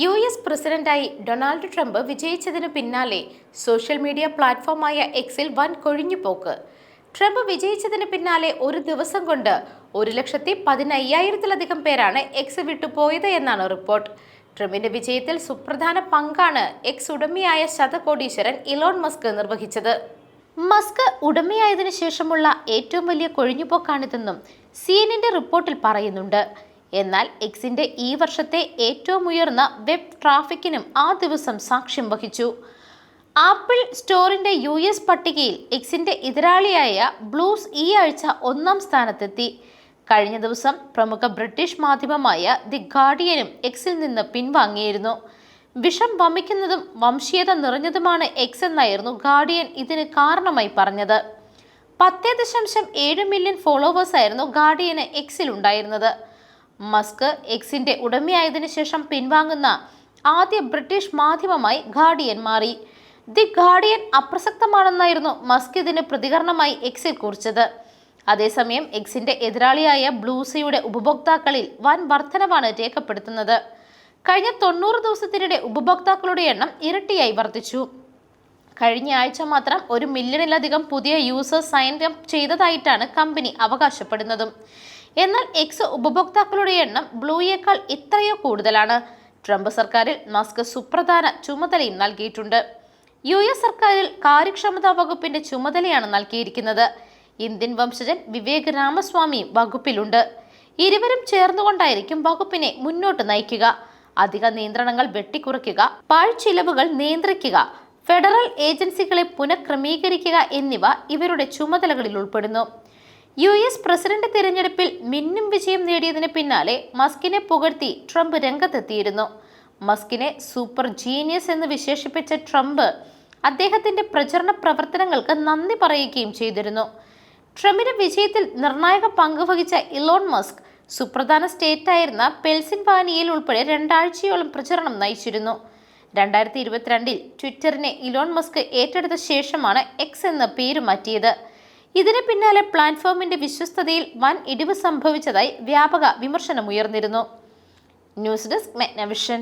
U S പ്രസിഡന്റായി Donald Trump വിജയിച്ചതിനു പിന്നാലെ സോഷ്യൽ മീഡിയ പ്ലാറ്റ്ഫോമായ എക്സിൽ വൻ കൊഴിഞ്ഞുപോക്ക്. ട്രംപ് വിജയിച്ചതിന് പിന്നാലെ ഒരു ദിവസം കൊണ്ട് ഒരു ലക്ഷത്തി പതിനയ്യായിരത്തിലധികം പേരാണ് എക്സ് വിട്ടുപോയത് എന്നാണ് റിപ്പോർട്ട്. ട്രംപിന്റെ വിജയത്തിൽ സുപ്രധാന പങ്കാണ് എക്സ് ഉടമയായ ശതകോടീശ്വരൻ ഇലോൺ മസ്ക് നിർവഹിച്ചത്. മസ്ക് ഉടമയായതിനു ശേഷമുള്ള ഏറ്റവും വലിയ കൊഴിഞ്ഞുപോക്കാണിതെന്നും സി റിപ്പോർട്ടിൽ പറയുന്നുണ്ട്. എന്നാൽ എക്സിന്റെ ഈ വർഷത്തെ ഏറ്റവും ഉയർന്ന വെബ് ട്രാഫിക്കിനും ആ ദിവസം സാക്ഷ്യം വഹിച്ചു. ആപ്പിൾ സ്റ്റോറിന്റെ യു എസ് പട്ടികയിൽ എക്സിന്റെ എതിരാളിയായ ബ്ലൂസ് ഈ ആഴ്ച ഒന്നാം സ്ഥാനത്തെത്തി. കഴിഞ്ഞ ദിവസം പ്രമുഖ ബ്രിട്ടീഷ് മാധ്യമമായ ദി ഗാർഡിയനും എക്സിൽ നിന്ന് പിൻവാങ്ങിയിരുന്നു. വിഷം വമിക്കുന്നതും വംശീയത നിറഞ്ഞതുമാണ് എക്സ് എന്നായിരുന്നു ഗാർഡിയൻ ഇതിന് കാരണമായി പറഞ്ഞത്. പത്തേ ദശാംശം ഏഴ് മില്യൺ ഫോളോവേഴ്സ് ആയിരുന്നു ഗാർഡിയന് എക്സിൽ ഉണ്ടായിരുന്നത്. മസ്ക് എക്സിന്റെ ഉടമയായതിനു ശേഷം പിൻവാങ്ങുന്ന ആദ്യ ബ്രിട്ടീഷ് മാധ്യമമായി ഗാർഡിയൻ മാറി. ദി ഗാർഡിയൻ അപ്രസക്തമാണെന്നായിരുന്നു മസ്ക് ഇതിന് പ്രതികരണമായി എക്സിൽ കുറിച്ചത്. അതേസമയം എക്സിന്റെ എതിരാളിയായ ബ്ലൂസിയുടെ ഉപഭോക്താക്കളിൽ വൻ വർധനവാണ് രേഖപ്പെടുത്തുന്നത്. കഴിഞ്ഞ തൊണ്ണൂറ് ദിവസത്തിനിടെ ഉപഭോക്താക്കളുടെ എണ്ണം ഇരട്ടിയായി വർദ്ധിച്ചു. കഴിഞ്ഞ ആഴ്ച മാത്രം ഒരു മില്യണിലധികം പുതിയ യൂസേഴ്സ് സൈൻ അപ്പ് ചെയ്തതായിട്ടാണ് കമ്പനി അവകാശപ്പെടുന്നതും. എന്നാൽ എക്സ് ഉപഭോക്താക്കളുടെ എണ്ണം ബ്ലൂയേക്കാൾ ഇത്രയോ കൂടുതലാണ്. ട്രംപ് സർക്കാരിൽ മസ്ക് സുപ്രധാന ചുമതലയും നൽകിയിട്ടുണ്ട്. യു എസ് സർക്കാരിൽ കാര്യക്ഷമതാ വകുപ്പിന്റെ ചുമതലയാണ് നൽകിയിരിക്കുന്നത്. ഇന്ത്യൻ വംശജൻ വിവേക് രാമസ്വാമിയും വകുപ്പിലുണ്ട്. ഇരുവരും ചേർന്നുകൊണ്ടായിരിക്കും വകുപ്പിനെ മുന്നോട്ട് നയിക്കുക. അധിക നിയന്ത്രണങ്ങൾ വെട്ടിക്കുറയ്ക്കുക പാഴ്ചിലവുകൾ നിയന്ത്രിക്കുക ഫെഡറൽ ഏജൻസികളെ പുനഃക്രമീകരിക്കുക എന്നിവ ഇവരുടെ ചുമതലകളിൽ ഉൾപ്പെടുന്നു. യു എസ് പ്രസിഡന്റ് തിരഞ്ഞെടുപ്പിൽ മിന്നും വിജയം നേടിയതിന് പിന്നാലെ മസ്കിനെ പുകഴ്ത്തി ട്രംപ് രംഗത്തെത്തിയിരുന്നു. മസ്കിനെ സൂപ്പർ ജീനിയസ് എന്ന് വിശേഷിപ്പിച്ച ട്രംപ് അദ്ദേഹത്തിന്റെ പ്രചരണ പ്രവർത്തനങ്ങൾക്ക് നന്ദി പറയുകയും ചെയ്തിരുന്നു. ട്രംപിന്റെ വിജയത്തിൽ നിർണായക പങ്ക് വഹിച്ച ഇലോൺ മസ്ക് സുപ്രധാന സ്റ്റേറ്റായിരുന്ന പെൽസിൻവാനിയയിൽ ഉൾപ്പെടെ രണ്ടാഴ്ചയോളം പ്രചരണം നയിച്ചിരുന്നു. രണ്ടായിരത്തി ഇരുപത്തിരണ്ടിൽ ട്വിറ്ററിനെ ഇലോൺ മസ്ക് ഏറ്റെടുത്ത ശേഷമാണ് എക്സ് എന്ന പേര് മാറ്റിയത്. ഇതിന് പിന്നാലെ പ്ലാറ്റ്ഫോമിന്റെ വിശ്വസ്തതയിൽ വൻ ഇടിവ് സംഭവിച്ചതായി വ്യാപക വിമർശനമുയർന്നിരുന്നു. News desk മെഗ്നവിഷൻ.